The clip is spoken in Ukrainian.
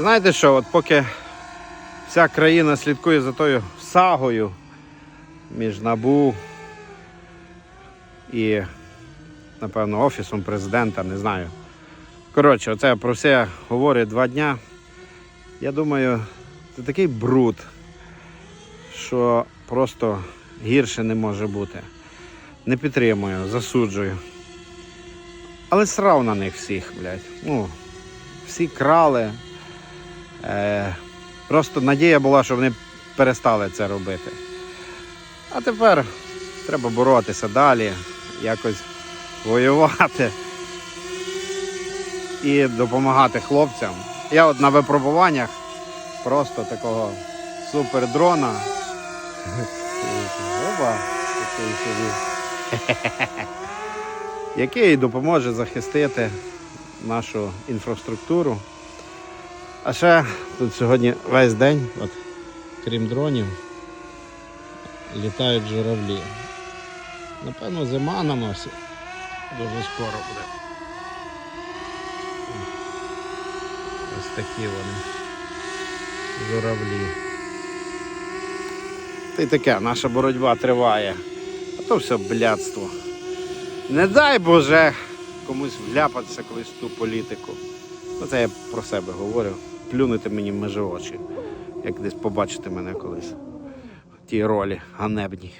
Знаєте що, от поки вся країна слідкує за тою сагою між НАБУ і, напевно, Офісом президента, не знаю. Коротше, оце про все говорить два дня. Я думаю, це такий бруд, що просто гірше не може бути. Не підтримую, засуджую. Але срав на них всіх, блядь. Ну, всі крали. Е, просто надія була, що вони перестали це робити. А тепер треба боротися далі, якось воювати і допомагати хлопцям. Я от на випробуваннях просто такого супердрона. Опа, такий собі. Який допоможе захистити нашу інфраструктуру. А ще тут сьогодні весь день, от, крім дронів, літають журавлі. Напевно, зима на носі. Дуже скоро буде. Ось такі вони. Журавлі. Та й таке, наша боротьба триває. А то все блядство. Не дай Боже комусь вляпатися колись в ту політику. Ну, це я про себе говорю. Плюнути мені в межі очі, як десь побачите мене колись в тій ролі ганебній.